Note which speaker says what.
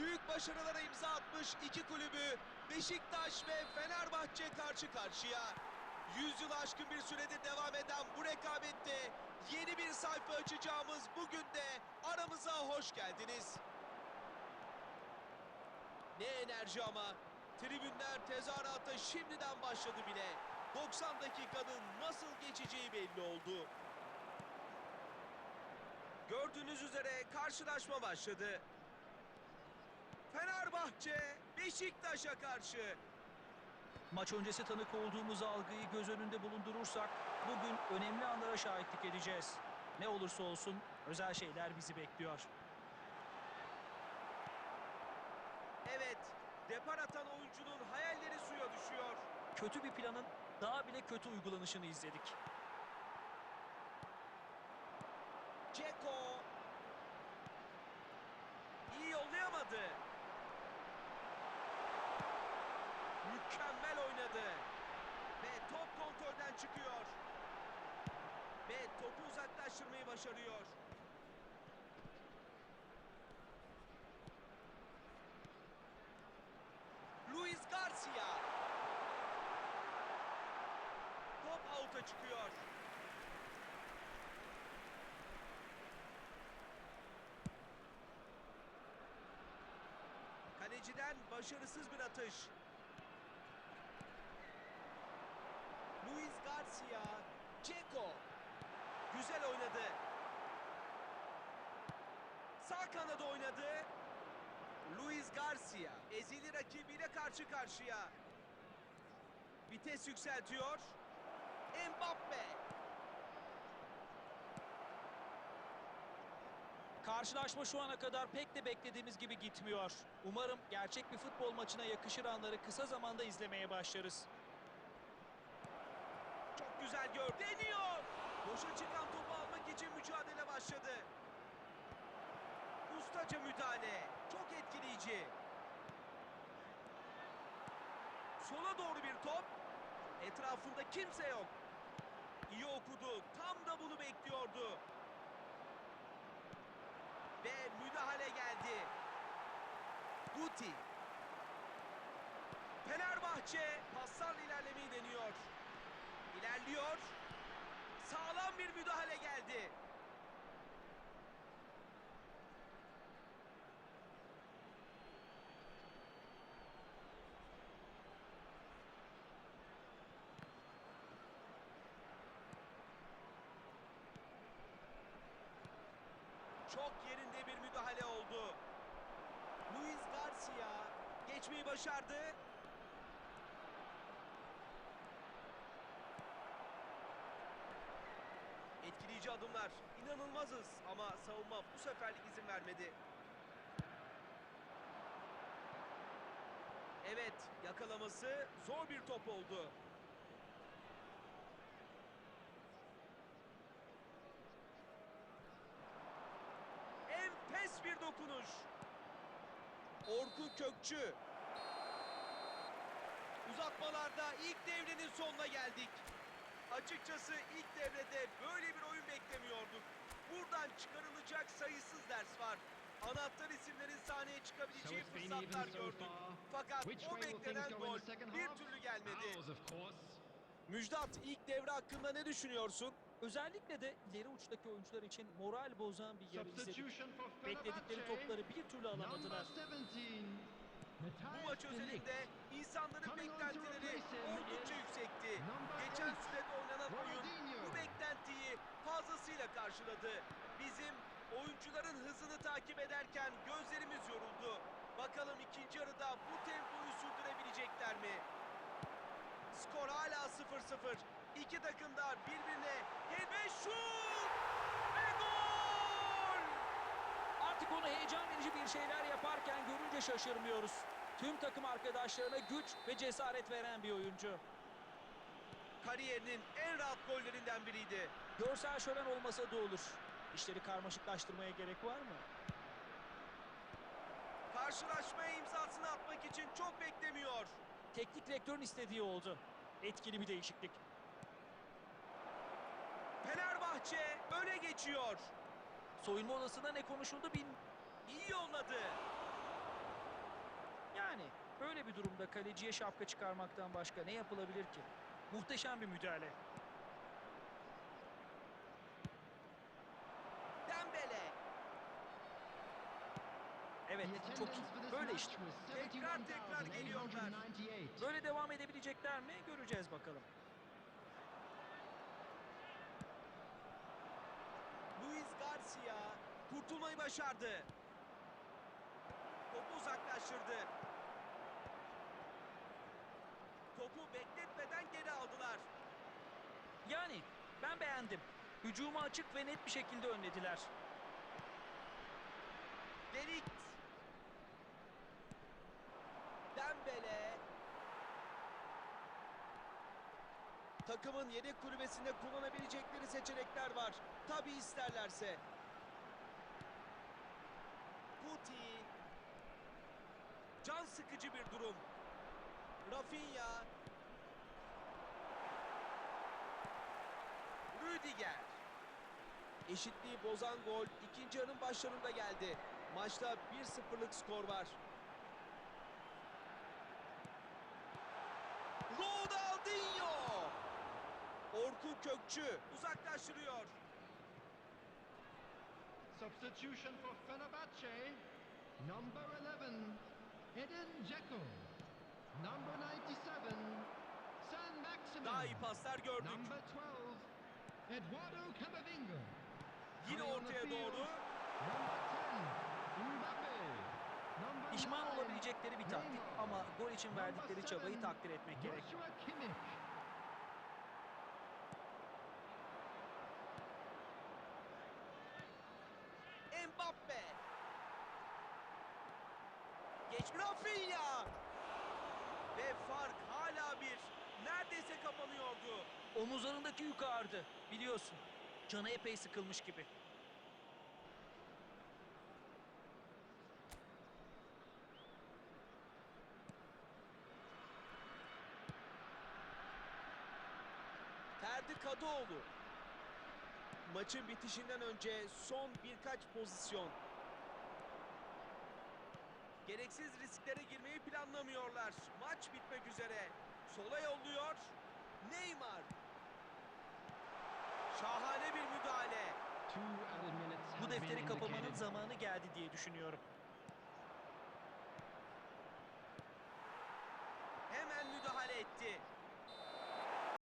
Speaker 1: Büyük başarılara imza atmış iki kulübü Beşiktaş ve Fenerbahçe karşı karşıya. Yüzyıl aşkın bir süredir devam eden bu rekabette yeni bir sayfa açacağımız bugün de aramıza hoş geldiniz. Ne enerji ama. Tribünler tezahürata şimdiden başladı bile. 90 dakikanın nasıl geçeceği belli oldu. Gördüğünüz üzere karşılaşma başladı. Fenerbahçe Beşiktaş'a karşı.
Speaker 2: Maç öncesi tanık olduğumuz algıyı göz önünde bulundurursak bugün önemli anlara şahitlik edeceğiz. Ne olursa olsun özel şeyler bizi bekliyor.
Speaker 1: Evet, depar atan oyuncunun hayalleri suya düşüyor.
Speaker 2: Kötü bir planın daha bile kötü uygulanışını izledik.
Speaker 1: Ceko. İyi yollayamadı. Mükemmel oynadı. Ve top kontrolden çıkıyor. Ve topu uzaklaştırmayı başarıyor. Luis Garcia. Top out'a çıkıyor. Kaleciden başarısız bir atış. Luis Garcia, Ceko. Güzel oynadı. Sağ kanada oynadı. Luis Garcia ezili rakibiyle karşı karşıya. Vites yükseltiyor. Mbappe.
Speaker 2: Karşılaşma şu ana kadar pek de beklediğimiz gibi gitmiyor. Umarım gerçek bir futbol maçına yakışır anları kısa zamanda izlemeye başlarız.
Speaker 1: Güzel gör. Deniyor. Boşa çıkan topu almak için mücadele başladı. Ustaca müdahale. Çok etkileyici. Sola doğru bir top. Etrafında kimse yok. İyi okudu. Tam da bunu bekliyordu. Ve müdahale geldi. Guti. Fenerbahçe paslarla ilerlemeyi deniyor. İlerliyor. Sağlam bir müdahale geldi. Çok yerinde bir müdahale oldu. Luis Garcia geçmeyi başardı. Etkileyici adımlar. İnanılmazız ama savunma bu seferlik izin vermedi. Evet, yakalaması zor bir top oldu. Enfes bir dokunuş. Orkun Kökçü. Uzatmalarda ilk devrenin sonuna geldik. Açıkçası ilk devrede böyle bir oyun beklemiyorduk. Buradan çıkarılacak sayısız ders var. Anahtar isimlerin sahneye çıkabileceği fırsatlar gördük. Fakat o beklenen gol bir türlü gelmedi. Müjdat ilk devre hakkında ne düşünüyorsun?
Speaker 2: Özellikle de ileri uçtaki oyuncular için moral bozan bir yarı izledik. Bekledikleri topları bir türlü alamadılar.
Speaker 3: 17.
Speaker 1: Bu maç özelinde insanların beklentileri oldukça yüksekti. Geçen sürede oynanan oyun bu beklentiyi fazlasıyla karşıladı. Bizim oyuncuların hızını takip ederken gözlerimiz yoruldu. Bakalım ikinci yarıda bu tempoyu sürdürebilecekler mi? Skor hala 0-0. İki takım da birbirine ve şut! Ve gol!
Speaker 2: Artık onu heyecan verici bir şeyler yaparken görünce şaşırmıyoruz. Tüm takım arkadaşlarına güç ve cesaret veren bir oyuncu.
Speaker 1: Kariyerinin en rahat gollerinden biriydi.
Speaker 2: Görsel şölen olmasa da olur. İşleri karmaşıklaştırmaya gerek var mı?
Speaker 1: Karşılaşmaya imzasını atmak için çok beklemiyor.
Speaker 2: Teknik direktörün istediği oldu. Etkili bir değişiklik.
Speaker 1: Fenerbahçe öne geçiyor.
Speaker 2: Soyunma odasında ne konuşuldu bilmiyorum.
Speaker 1: İyi yolladı.
Speaker 2: Yani böyle bir durumda kaleciye şapka çıkarmaktan başka ne yapılabilir ki? Muhteşem bir müdahale.
Speaker 1: Dembele.
Speaker 2: Evet çok iyi. Böyle işte.
Speaker 1: Tekrar tekrar geliyorlar.
Speaker 2: Böyle devam edebilecekler mi? Göreceğiz bakalım.
Speaker 1: Luis Garcia kurtulmayı başardı. Uzaklaştırdı. Topu bekletmeden geri aldılar.
Speaker 2: Yani ben beğendim. Hücumu açık ve net bir şekilde önlediler.
Speaker 1: Delikt. Dembele. Takımın yedek kulübesinde kullanabilecekleri seçenekler var. Tabi isterlerse. Guti. Can sıkıcı bir durum. Rafinha. Rüdiger. Eşitliği bozan gol ikinci yarının başlarında geldi. Maçta 1-0'lık skor var. Ronaldinho! Orkun Kökçü uzaklaştırıyor.
Speaker 3: Substitution for Fenerbahce. Number 11, Edin Dzeko. Number 97, San Maximin.
Speaker 1: Daha iyi paslar gördük.
Speaker 3: Number 12, Eduardo Camavinga.
Speaker 1: Yine ortaya doğru.
Speaker 3: Number 10, Mbappe. Number
Speaker 2: Pişman
Speaker 3: 9,
Speaker 2: olabilecekleri bir taktik ama gol için verdikleri çabayı takdir etmek gerek.
Speaker 1: Geç Rafinha. Ve fark hala bir. Neredeyse kapanıyordu.
Speaker 2: Omuzlarındaki yük ağırdı. Biliyorsun. Canı epey sıkılmış gibi.
Speaker 1: Ferdi Kadıoğlu. Maçın bitişinden önce son birkaç pozisyon. Gereksiz risklere girmeyi planlamıyorlar. Maç bitmek üzere. Sola yolluyor. Neymar. Şahane bir müdahale.
Speaker 2: Bu defteri kapamanın zamanı geldi diye düşünüyorum.